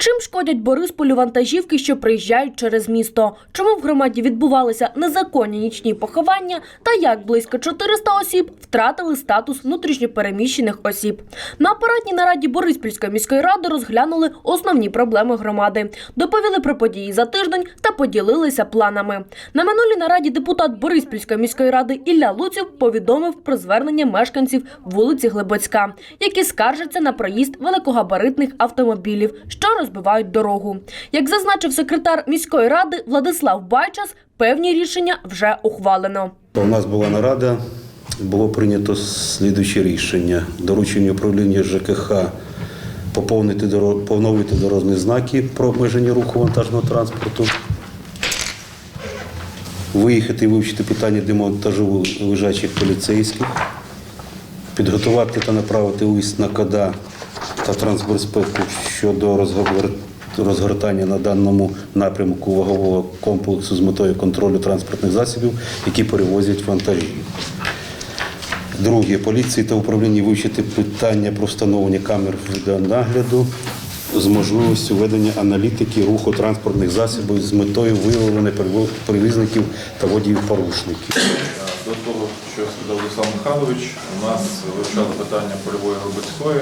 Чим шкодять Борисполю вантажівки, що приїжджають через місто? Чому в громаді відбувалися незаконні нічні поховання? Та як близько 400 осіб втратили статус внутрішньопереміщених осіб? На апаратній нараді Бориспільської міської ради розглянули основні проблеми громади, доповіли про події за тиждень та поділилися планами. На минулій нараді депутат Бориспільської міської ради Ілля Луців повідомив про звернення мешканців вулиці Глибоцька, які скаржаться на проїзд великогабаритних автомобілів, що розбивають дорогу. Як зазначив секретар міської ради Владислав Байчас, певні рішення вже ухвалено. У нас була нарада, було прийнято слідуюче рішення. Доручення управління ЖКХ поповнити поновити дорожні знаки про обмеження руху вантажного транспорту. Виїхати і вивчити питання демонтажу лежачих поліцейських, підготувати та направити лист на КОДА та трансбезпеку щодо розгортання на даному напрямку вагового комплексу з метою контролю транспортних засобів, які перевозять вантажі. Друге, поліції та управління вивчити питання про встановлення камер відеонагляду з можливістю ведення аналітики руху транспортних засобів з метою виявлення перевізників та водіїв-порушників. До того, що сказав Владислав Михайлович, у нас вивчали питання польової Глибоцької.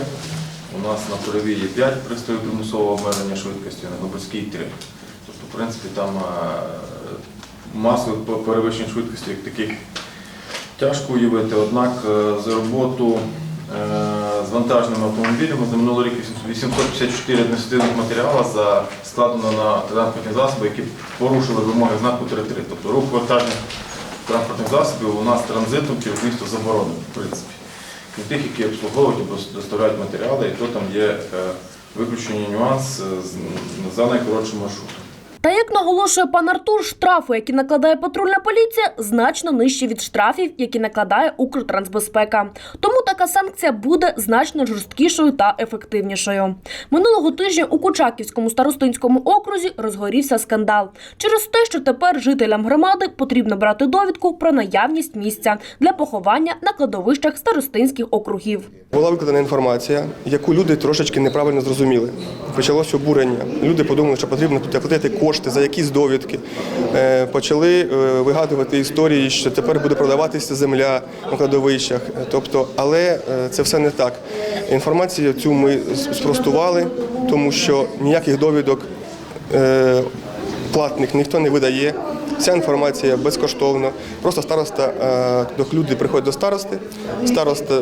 У нас на є 5 пристроїв примусового обмеження швидкості, на Глибоцькій 3. Тобто, в принципі, там е, масових перевищень швидкості як таких тяжко уявити. Однак е, за роботу е, з вантажними автомобілями за минулий рік 854 адміністративних матеріали за складено на транспортні засоби, які порушили вимоги знаку 3.3. Тобто рух вантажних транспортних засобів у нас транзитом через місто заборонено, в принципі. Крім тих, які обслуговують або доставляють матеріали, і то там є е, виключені нюанс е, за найкоротшим маршрутом. Та як наголошує пан Артур, штрафи, які накладає патрульна поліція, значно нижчі від штрафів, які накладає Укртрансбезпека. Тому така санкція буде значно жорсткішою та ефективнішою. Минулого тижня у Кучаківському старостинському окрузі розгорівся скандал через те, що тепер жителям громади потрібно брати довідку про наявність місця для поховання на кладовищах старостинських округів. Була викладена інформація, яку люди трошечки неправильно зрозуміли. Почалося обурення. Люди подумали, що потрібно платити кошти за якісь довідки. Е, Почали е, вигадувати історії, що тепер буде продаватися земля на кладовищах. Тобто, але е, це все не так. Інформацію цю ми спростували, тому що ніяких довідок платних ніхто не видає. Вся інформація безкоштовна. Просто староста, до- люди приходять до старости, староста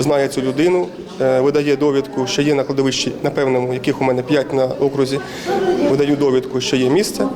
знає цю людину, видає довідку, що є на кладовищі, на певному, яких у мене 5 на окрузі, видаю довідку, що є місце.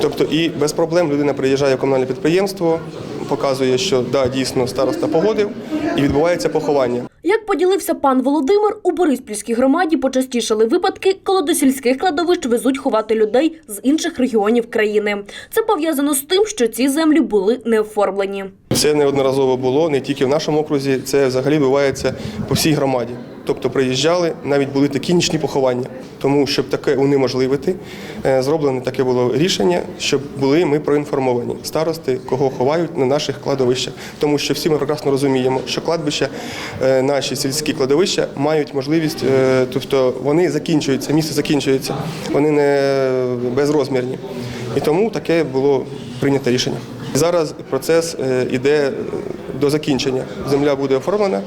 Тобто і без проблем людина приїжджає в комунальне підприємство, показує, що да, дійсно староста погодив, і відбувається поховання. Як поділився пан Володимир, у Бориспільській громаді почастішали випадки, коли до сільських кладовищ везуть ховати людей з інших регіонів країни. Це пов'язано з тим, що ці землі були не оформлені. Це неодноразово було не тільки в нашому окрузі, це взагалі відбувається по всій громаді. Тобто приїжджали, навіть були такі нічні поховання. Тому, щоб таке унеможливити, е, зроблене таке було рішення, щоб були ми проінформовані старости, кого ховають на наших кладовищах. Тому що всі ми прекрасно розуміємо, що кладбища, е, наші сільські кладовища мають можливість, е, тобто вони закінчуються, місце закінчується, вони не безрозмірні. І тому таке було прийнято рішення. Зараз процес е, іде до закінчення. Земля буде оформлена,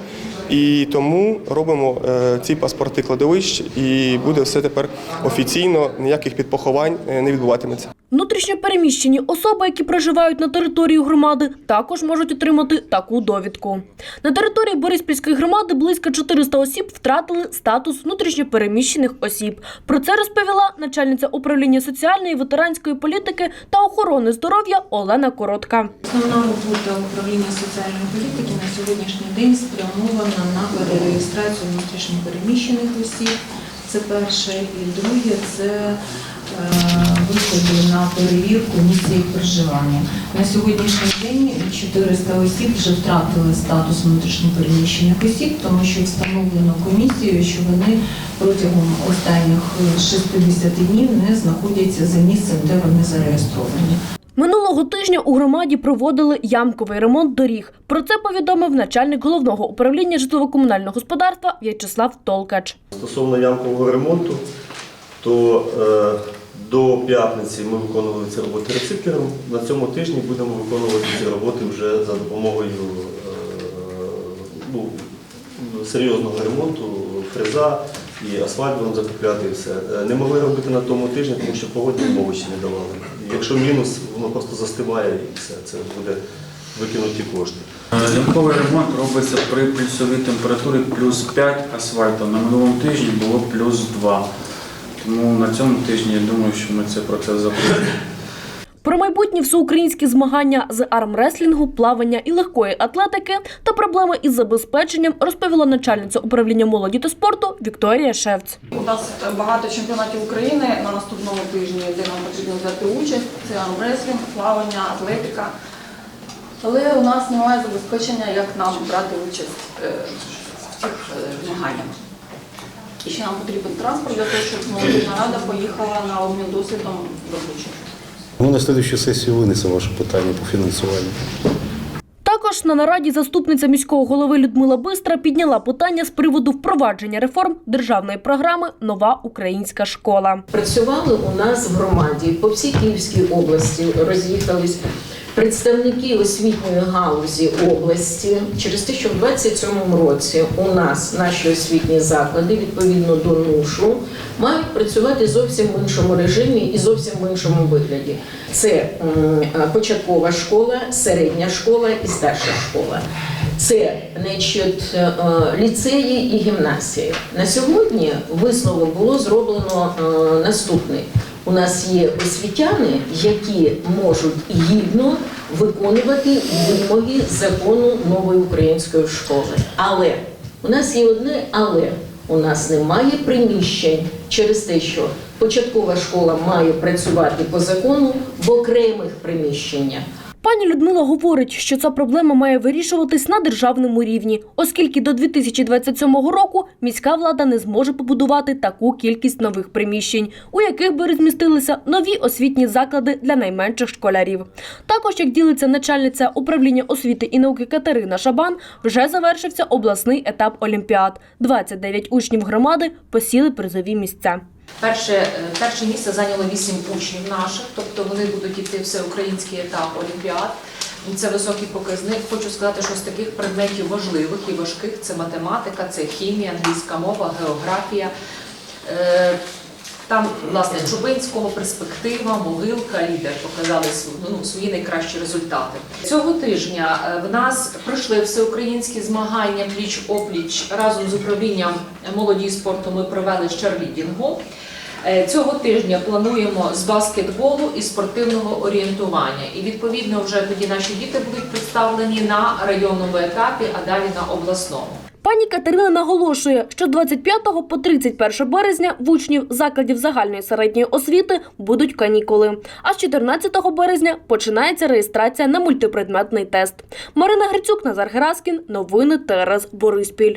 і тому робимо е, ці паспорти кладовищ, і буде все тепер офіційно, ніяких підпоховань е, не відбуватиметься. Внутрішньо переміщені особи, які проживають на території громади, також можуть отримати таку довідку. На території Бориспільської громади близько 400 осіб втратили статус внутрішньо переміщених осіб. Про це розповіла начальниця управління соціальної, ветеранської політики та охорони здоров'я Олена Коротка. Основна робота управління соціальної політики на сьогоднішній день спрямована на перереєстрацію внутрішньопереміщених осіб. Це перше. І друге це е, виходи на перевірку місця їх проживання. На сьогоднішній день 400 осіб вже втратили статус внутрішньопереміщених осіб, тому що встановлено комісією, що вони протягом останніх 60 днів не знаходяться за місцем, де вони зареєстровані. Минулого тижня у громаді проводили ямковий ремонт доріг. Про це повідомив начальник головного управління житлово-комунального господарства В'ячеслав Толкач. Стосовно ямкового ремонту, то е, до п'ятниці ми виконували ці роботи рециклером. На цьому тижні будемо виконувати ці роботи вже за допомогою е, ну, серйозного ремонту, фреза і асфальт будемо закупляти і все. Е, Не могли робити на тому тижні, тому що погодні умови ще не давали. Якщо мінус, воно просто застиває і все, це буде викинуті кошти. Ямковий ремонт робиться при плюсовій температурі плюс 5 асфальту. На минулому тижні було плюс 2. Тому на цьому тижні я думаю, що ми цей процес запустимо. Про майбутні всеукраїнські змагання з армреслінгу, плавання і легкої атлетики та проблеми із забезпеченням розповіла начальниця управління молоді та спорту Вікторія Шевц. У нас багато чемпіонатів України на наступному тижні, де нам потрібно взяти участь. Це армреслінг, плавання, атлетика. Але у нас немає забезпечення, як нам брати участь е, в цих е, змаганнях. І ще нам потрібен транспорт для того, щоб молодіжна рада поїхала на обмін досвідом до Бучі. Ми на слідчу сесію винесемо ваше питання по фінансуванню. Також на нараді заступниця міського голови Людмила Бистра підняла питання з приводу впровадження реформ державної програми Нова українська школа. Працювали у нас в громаді по всій Київській області, роз'їхались представники освітньої галузі області. Через те, що в 27-му році у нас наші освітні заклади, відповідно до НУШу, мають працювати зовсім в іншому режимі і зовсім в іншому вигляді. Це е, початкова школа, середня школа і старша школа. Це значить, е, е, ліцеї і гімназії. На сьогодні висновок було зроблено наступний. У нас є освітяни, які можуть гідно виконувати вимоги закону нової української школи. Але у нас є одне але. У нас немає приміщень через те, що початкова школа має працювати по закону в окремих приміщеннях. Пані Людмила говорить, що ця проблема має вирішуватись на державному рівні, оскільки до 2027 року міська влада не зможе побудувати таку кількість нових приміщень, у яких би розмістилися нові освітні заклади для найменших школярів. Також, як ділиться начальниця управління освіти і науки Катерина Шабан, вже завершився обласний етап олімпіад. 29 учнів громади посіли призові місця. Перше, е, перше місце зайняло вісім учнів наших, тобто вони будуть йти всеукраїнський етап олімпіад. Це високий показник. Хочу сказати, що з таких предметів важливих і важких це математика, це хімія, англійська мова, географія. Там, власне, Чубинського перспектива, могилка, лідер показали ну, свої найкращі результати. Цього тижня е, в нас пройшли всеукраїнські змагання пліч опліч разом з управлінням молоді спорту. Ми провели з чарлідінгу. Е, Цього тижня плануємо з баскетболу і спортивного орієнтування. І відповідно вже тоді наші діти будуть представлені на районному етапі, а далі на обласному. Пані Катерина наголошує, що з 25 по 31 березня в учнів закладів загальної середньої освіти будуть канікули. А з 14 березня починається реєстрація на мультипредметний тест. Марина Грицюк, Назар Гераскін. Новини ТРС Бориспіль.